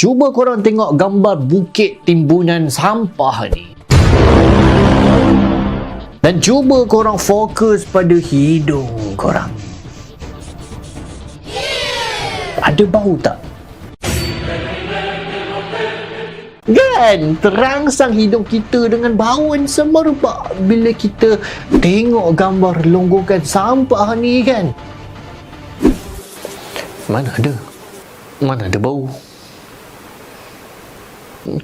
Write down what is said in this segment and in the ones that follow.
Cuba korang tengok gambar bukit timbunan sampah ni. Dan cuba korang fokus pada hidung korang. Ada bau tak? Kan? Terangsang hidung kita dengan bauan semerbak bila kita tengok gambar longgokan sampah ni kan? Mana ada? Mana ada bau?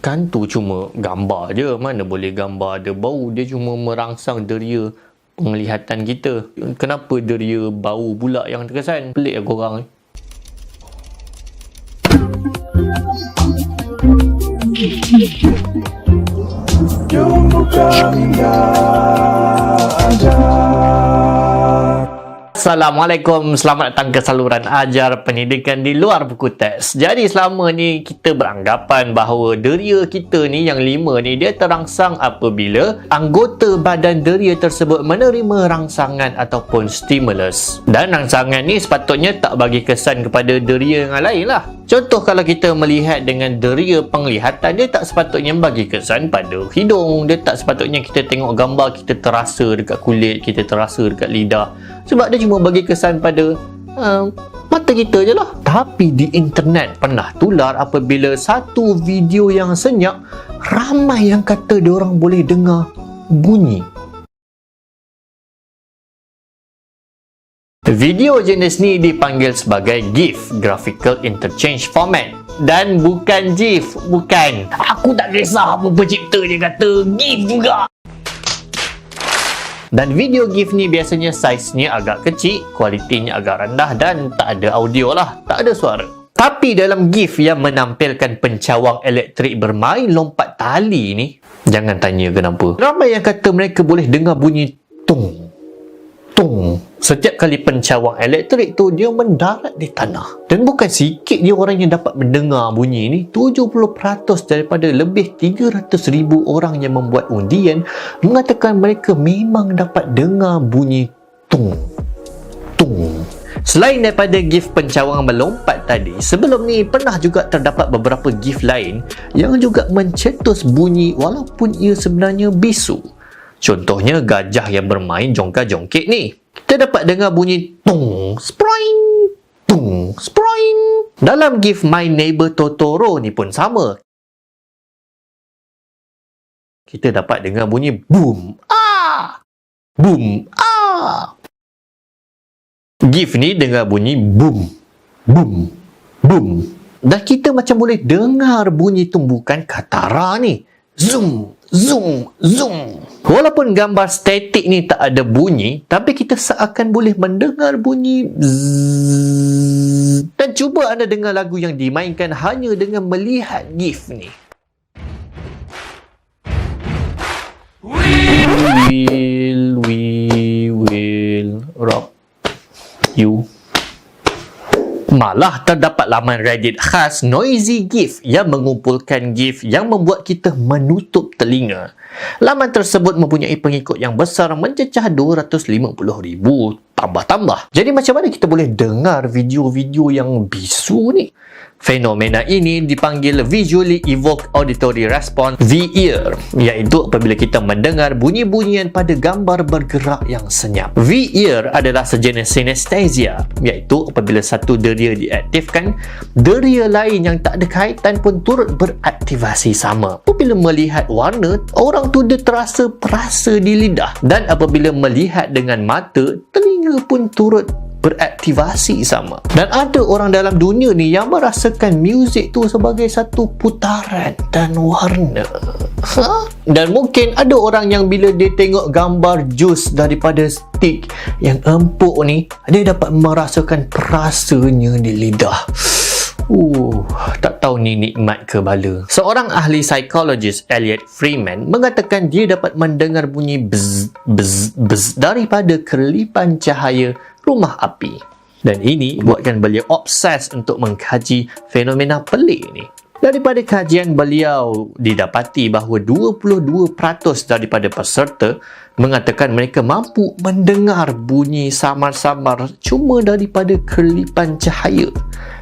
Kan tu cuma gambar je. Mana boleh gambar ada bau. Dia cuma merangsang deria penglihatan kita. Kenapa deria bau pula yang terkesan? Pelik lah korang ni. Jom buka minda ajar Assalamualaikum, selamat datang ke saluran ajar pendidikan di luar buku teks. Jadi selama ni kita beranggapan bahawa deria kita ni yang lima ni dia terangsang apabila anggota badan deria tersebut menerima rangsangan ataupun stimulus. Dan rangsangan ni sepatutnya tak bagi kesan kepada deria yang lain lah. Contoh kalau kita melihat dengan deria penglihatan dia tak sepatutnya bagi kesan pada hidung. Dia tak sepatutnya kita tengok gambar kita terasa dekat kulit, kita terasa dekat lidah. Sebab dia cuma bagi kesan pada uh, mata kita je lah. Tapi di internet pernah tular apabila satu video yang senyap ramai yang kata dia orang boleh dengar bunyi Video jenis ni dipanggil sebagai GIF, Graphical Interchange Format. Dan bukan GIF, bukan. Aku tak kisah apa pencipta dia kata, GIF juga. Dan video GIF ni biasanya saiznya agak kecil, kualitinya agak rendah dan tak ada audio lah, tak ada suara. Tapi dalam GIF yang menampilkan pencawang elektrik bermain lompat tali ni, jangan tanya kenapa. Ramai yang kata mereka boleh dengar bunyi tung, tung. Setiap kali pencawang elektrik tu dia mendarat di tanah. Dan bukan sikit dia orang yang dapat mendengar bunyi ni. 70% daripada lebih 300,000 orang yang membuat undian mengatakan mereka memang dapat dengar bunyi tung. Tung. Selain daripada GIF pencawang melompat tadi, sebelum ni pernah juga terdapat beberapa GIF lain yang juga mencetus bunyi walaupun ia sebenarnya bisu. Contohnya gajah yang bermain jongka-jongkit ni. Kita dapat dengar bunyi tung, sproing, tung, sproing. Dalam GIF My Neighbor Totoro ni pun sama. Kita dapat dengar bunyi boom, ah, boom, ah. GIF ni dengar bunyi boom, boom, boom. Dan kita macam boleh dengar bunyi tumbukan katara ni. Zoom, zoom, zoom. Walaupun gambar statik ni tak ada bunyi, tapi kita seakan boleh mendengar bunyi zzzz. Dan cuba anda dengar lagu yang dimainkan hanya dengan melihat GIF ni. Malah terdapat laman Reddit khas Noisy GIF yang mengumpulkan GIF yang membuat kita menutup telinga. Laman tersebut mempunyai pengikut yang besar mencecah 250,000 tambah-tambah. Jadi macam mana kita boleh dengar video-video yang bisu ni? Fenomena ini dipanggil Visually Evoked Auditory Response VEAR iaitu apabila kita mendengar bunyi-bunyian pada gambar bergerak yang senyap. VEAR adalah sejenis synesthesia iaitu apabila satu deria diaktifkan, deria lain yang tak ada kaitan pun turut beraktivasi sama. Apabila melihat warna, orang tu dia terasa perasa di lidah dan apabila melihat dengan mata, telinga pun turut beraktivasi sama. Dan ada orang dalam dunia ni yang merasakan muzik tu sebagai satu putaran dan warna. Ha? Dan mungkin ada orang yang bila dia tengok gambar jus daripada stick yang empuk ni, dia dapat merasakan perasanya di lidah. Uh, tak tahu ni nikmat ke bala. Seorang ahli psikologis Elliot Freeman mengatakan dia dapat mendengar bunyi bzz bzz bzz daripada kelipan cahaya rumah api. Dan ini buatkan beliau obses untuk mengkaji fenomena pelik ni. Daripada kajian beliau didapati bahawa 22% daripada peserta mengatakan mereka mampu mendengar bunyi samar-samar cuma daripada kerlipan cahaya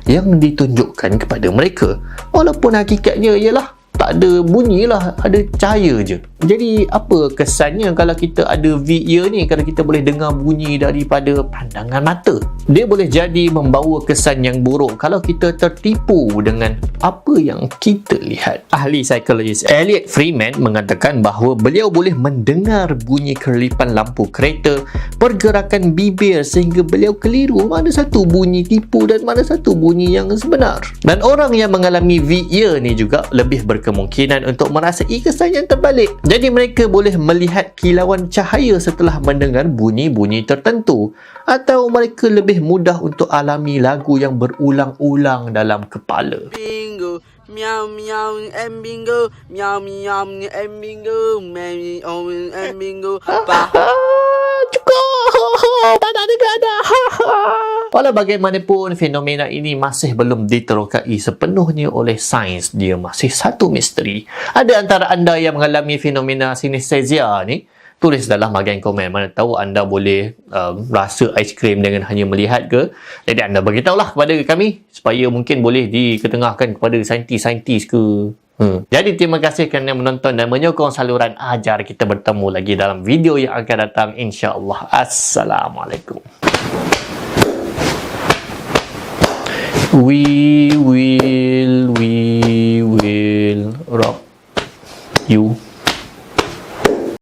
yang ditunjukkan kepada mereka. Walaupun hakikatnya ialah tak ada bunyi lah, ada cahaya je. Jadi apa kesannya kalau kita ada VEar ni, kalau kita boleh dengar bunyi daripada pandangan mata? Dia boleh jadi membawa kesan yang buruk kalau kita tertipu dengan apa yang kita lihat. Ahli psikologis Elliot Freeman mengatakan bahawa beliau boleh mendengar bunyi kerlipan lampu kereta, pergerakan bibir sehingga beliau keliru mana satu bunyi tipu dan mana satu bunyi yang sebenar. Dan orang yang mengalami VEar ni juga lebih berkemungkinan untuk merasai kesan yang terbalik. Jadi mereka boleh melihat kilauan cahaya setelah mendengar bunyi-bunyi tertentu atau mereka lebih mudah untuk alami lagu yang berulang-ulang dalam kepala. bingo. Meow meow and bingo. Meow meow and bingo. Meow and bingo. Ba. Ah, cukup tak ada ada. Walau bagaimanapun fenomena ini masih belum diterokai sepenuhnya oleh sains. Dia masih satu misteri. Ada antara anda yang mengalami fenomena sinestesia ni? Tulis dalam bahagian komen. Mana tahu anda boleh um, rasa aiskrim dengan hanya melihat ke? Jadi anda beritahulah kepada kami supaya mungkin boleh diketengahkan kepada saintis-saintis ke Hmm. Jadi terima kasih kerana menonton dan menyokong saluran ajar kita bertemu lagi dalam video yang akan datang insya-Allah. Assalamualaikum. We will we